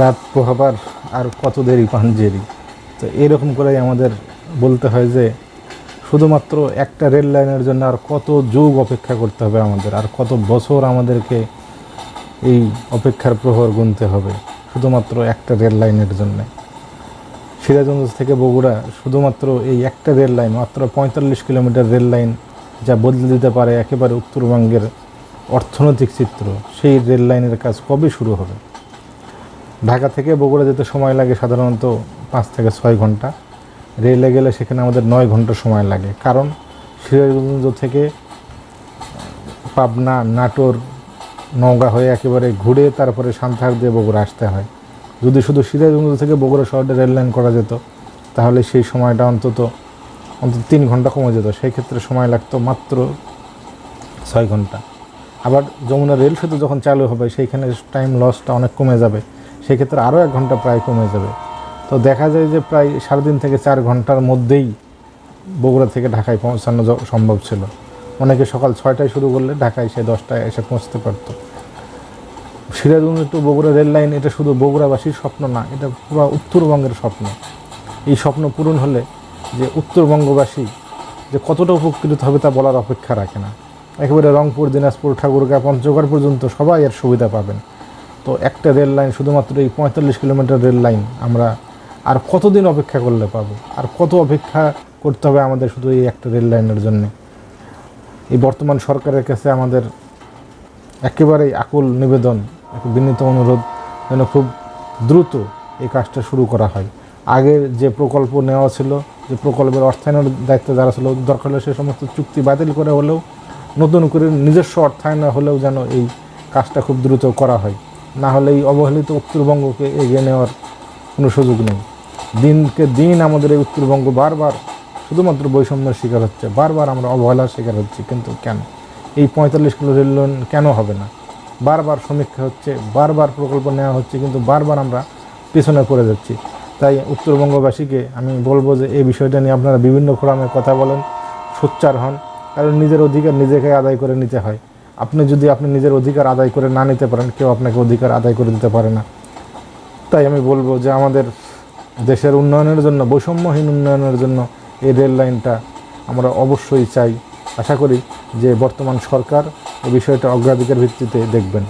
রাত পোহাবার আর কত দেরি পাঞ্জেরি? তো এরকম করেই আমাদের বলতে হয় যে, শুধুমাত্র একটা রেল লাইনের জন্য আর কত যুগ অপেক্ষা করতে হবে আমাদের, আর কত বছর আমাদেরকে এই অপেক্ষার প্রহর গুনতে হবে, শুধুমাত্র একটা রেল লাইনের জন্যে। সিরাজগঞ্জ থেকে বগুড়া শুধুমাত্র এই একটা রেল লাইন, মাত্র পঁয়তাল্লিশ কিলোমিটার রেল লাইন যা বদলে দিতে পারে একেবারে উত্তরবঙ্গের অর্থনৈতিক চিত্র, সেই রেল লাইনের কাজ কবে শুরু হবে? ঢাকা থেকে বগুড়া যেতে সময় লাগে সাধারণত পাঁচ থেকে ছয় ঘণ্টা। রেলে গেলে সেখানে আমাদের নয় ঘণ্টা সময় লাগে। কারণ সিরাজগঞ্জ থেকে পাবনা, নাটোর, নওগাঁ হয়ে একেবারে ঘুরে তারপরে সান্তাহার দিয়ে বগুড়া আসতে হয়। যদি শুধু সিরাজগঞ্জ থেকে বগুড়া শহরে রেল লাইন করা যেত, তাহলে সেই সময়টা অন্তত অন্তত তিন ঘণ্টা কমে যেত। সেই ক্ষেত্রে সময় লাগতো মাত্র ছয় ঘণ্টা। আবার যমুনা রেল সেতু যখন চালু হবে, সেইখানে টাইম লসটা অনেক কমে যাবে। সেই ক্ষেত্রে আরও এক ঘণ্টা প্রায় কমে যাবে। তো দেখা যায় যে প্রায় সাড়ে তিন থেকে চার ঘণ্টার মধ্যেই বগুড়া থেকে ঢাকায় পৌঁছানো সম্ভব ছিল। অনেকে সকাল ছয়টায় শুরু করলে ঢাকায় সে দশটায় এসে পৌঁছতে পারতো। Sirajganj to Bogura rail line এটা শুধু বগুড়াবাসীর স্বপ্ন না, এটা পুরো উত্তরবঙ্গের স্বপ্ন। এই স্বপ্ন পূরণ হলে যে উত্তরবঙ্গবাসী যে কতটা উপকৃত হবে তা বলার অপেক্ষা রাখে না। একেবারে রংপুর, দিনাজপুর, ঠাকুরগাঁ, পঞ্চগড় পর্যন্ত সবাই এর সুবিধা পাবেন। তো একটা রেল লাইন শুধুমাত্র এই পঁয়তাল্লিশ কিলোমিটার রেল লাইন আমরা আর কতদিন অপেক্ষা করলে পাবো? আর কত অপেক্ষা করতে হবে আমাদের শুধু এই একটা রেল লাইনের জন্য? এই বর্তমান সরকারের কাছে আমাদের একেবারেই আকুল নিবেদন বিনীত অনুরোধ যেন খুব দ্রুত এই কাজটা শুরু করা হয়। আগের যে প্রকল্প নেওয়া ছিল, যে প্রকল্পের অর্থায়নের দায়িত্ব যারা ছিল, দরকার হলে সে সমস্ত চুক্তি বাতিল করে হলেও, নতুন করে নিজস্ব অর্থায়ন হলেও যেন এই কাজটা খুব দ্রুত করা হয়। না হলে এই অবহেলিত উত্তরবঙ্গকে এগিয়ে নেওয়ার কোনো সুযোগ নেই। দিনকে দিন আমাদের এই উত্তরবঙ্গ বারবার শুধুমাত্র বৈষম্যের শিকার হচ্ছে, বারবার আমরা অবহেলার শিকার হচ্ছি, কিন্তু কেন? এই পঁয়তাল্লিশ কিলো রেল লাইন কেন হবে না? বারবার সমীক্ষা হচ্ছে, বারবার প্রকল্প নেওয়া হচ্ছে, কিন্তু বারবার আমরা পিছনে পড়ে যাচ্ছি। তাই উত্তরবঙ্গবাসীকে আমি বলব যে এই বিষয়টা নিয়ে আপনারা বিভিন্ন ফোরামে কথা বলেন, সোচ্চার হন, কারণ নিজের অধিকার নিজেকে আদায় করে নিতে হয়। আপনি যদি আপনি নিজের অধিকার আদায় করে না নিতে পারেন, কেউ আপনাকে অধিকার আদায় করে দিতে পারে না। তাই আমি বলব যে আমাদের দেশের উন্নয়নের জন্য, বৈষম্যহীন উন্নয়নের জন্য এই রেল লাইনটা আমরা অবশ্যই চাই। আশা করি যে বর্তমান সরকার এ বিষয়টা অগ্রাধিকার ভিত্তিতে দেখবেন।